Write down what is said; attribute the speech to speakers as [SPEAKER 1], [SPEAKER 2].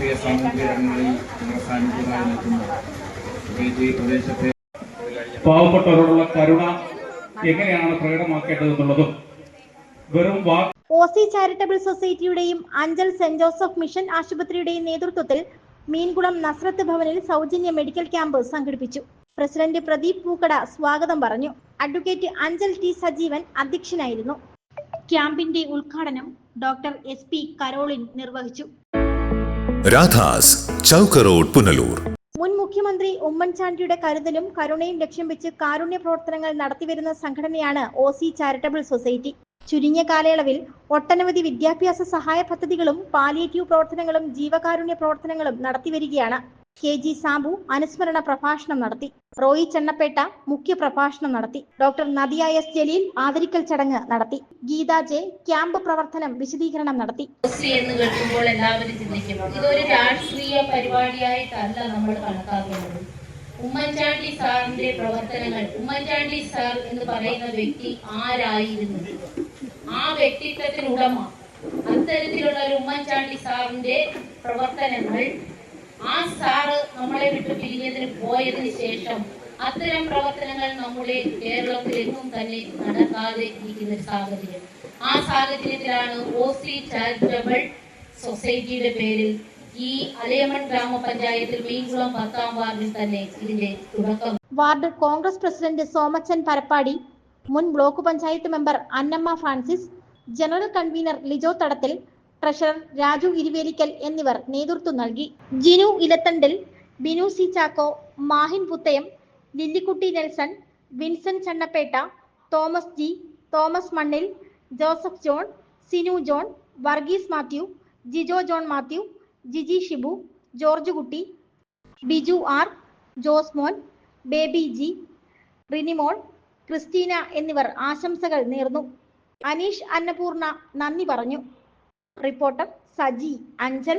[SPEAKER 1] രാഷ്ട്രീയ സാമൂഹിക രംഗങ്ങളിൽ സാന്നിധ്യമായി നിൽക്കുന്നു
[SPEAKER 2] പാവപ്പെട്ടവരോടുള്ള കരുണ എങ്ങനെയാണ് പ്രകടമാക്കേണ്ടതെന്നുള്ളതും വെറും വാക്ക്
[SPEAKER 3] ഒ സി ചാരിറ്റബിൾ സൊസൈറ്റിയുടെയും അഞ്ചൽ സെന്റ് ജോസഫ് മിഷൻ ആശുപത്രിയുടെയും നേതൃത്വത്തിൽ മീൻകുളം നസ്രത്ത് ഭവനിൽ സൗജന്യ മെഡിക്കൽ ക്യാമ്പ് സംഘടിപ്പിച്ചു. പ്രസിഡന്റ് പ്രദീപ് പൂക്കട സ്വാഗതം പറഞ്ഞു. അഡ്വക്കേറ്റ് അഞ്ചൽ ടി സജീവൻ അധ്യക്ഷനായിരുന്നു. ക്യാമ്പിന്റെ ഉദ്ഘാടനം ഡോക്ടർ എസ് പി കരോളിൻ നിർവഹിച്ചു.
[SPEAKER 4] രാധാസ് ചൗക്ക് റോഡ് പുനലൂർ.
[SPEAKER 3] മുൻ മുഖ്യമന്ത്രി ഉമ്മൻചാണ്ടിയുടെ കരുതലും കരുണയും ലക്ഷ്യം വെച്ച് കാരുണ്യ പ്രവർത്തനങ്ങൾ നടത്തിവരുന്ന സംഘടനയാണ് ഒ സി ചാരിറ്റബിൾ സൊസൈറ്റി. ചുരുങ്ങിയ കാലയളവിൽ ഒട്ടനവധി വിദ്യാഭ്യാസ സഹായ പദ്ധതികളും പാലിയേറ്റീവ് പ്രവർത്തനങ്ങളും ജീവകാരുണ്യ പ്രവർത്തനങ്ങളും നടത്തിവരികയാണ്. കെ ജി സാബു അനുസ്മരണ പ്രഭാഷണം നടത്തി. റോയി ചെണ്ണപ്പേട്ട മുഖ്യ പ്രഭാഷണം നടത്തി. ഡോക്ടർ നദിയ എസ് ജലീൽ ആദരിക്കൽ ചടങ്ങ് നടത്തി. ഗീത ജെ ക്യാമ്പ് പ്രവർത്തനം വിശദീകരണം നടത്തി.
[SPEAKER 5] എന്ന് കേൾക്കുമ്പോൾ എല്ലാവരും ചിന്തിക്കും ഇതൊരു രാഷ്ട്രീയ പരിപാടിയായിട്ടല്ല നമ്മൾ കണക്കാക്കുന്നത്. ഉമ്മൻചാണ്ടി സാറിന്റെ പ്രവർത്തനങ്ങൾ ഉമ്മൻചാണ്ടി സാർ എന്ന് പറയുന്ന വ്യക്തി ആരായിരുന്നു? ആ വ്യക്തിത്വത്തിനുടമ. അത്തരത്തിലുള്ള ഒരു ഉമ്മൻചാണ്ടി സാറിന്റെ പ്രവർത്തനങ്ങൾ നമ്മളെ വിട്ട് പിരിഞ്ഞതിന് പോയതിന് ശേഷം അത്തരം പ്രവർത്തനങ്ങൾ നമ്മുടെ കേരളത്തിലെങ്ങും തന്നെ നടക്കാതെ ഇരിക്കുന്ന സാഹചര്യം. ആ സാഹചര്യത്തിലാണ് ഓ സി ചാരിറ്റബിൾ സൊസൈറ്റിയുടെ പേരിൽ ഈ അലയമൺ ഗ്രാമപഞ്ചായത്തിൽ മീൻകുളം പത്താം വാർഡിൽ തന്നെ ഇതിന്റെ തുടക്കം.
[SPEAKER 3] വാർഡ് കോൺഗ്രസ് പ്രസിഡന്റ് സോമച്ചൻ പരപ്പാടി മുൻ block panchayat member Annamma Francis general convener Lijo Thadathil treasurer Raju Iruvelikkal എന്നിവർ നേതൃത്വം നൽകി. Jinu Elathandil Binu C Chacko Mahin Puthayam Lillikutty Nelson Vincent Channappetta Thomas G Thomas Mannil Joseph John Sinu John Varghese Mathew Jijo John Mathew Jiji Shibu George Kutty Biju R Josemon Baby G Rinimol Christina എന്നിവർ ആശംസകൾ നേർന്നു. അനീഷ് അന്നപൂർണ നന്ദി പറഞ്ഞു. Reporter Saji Anchal.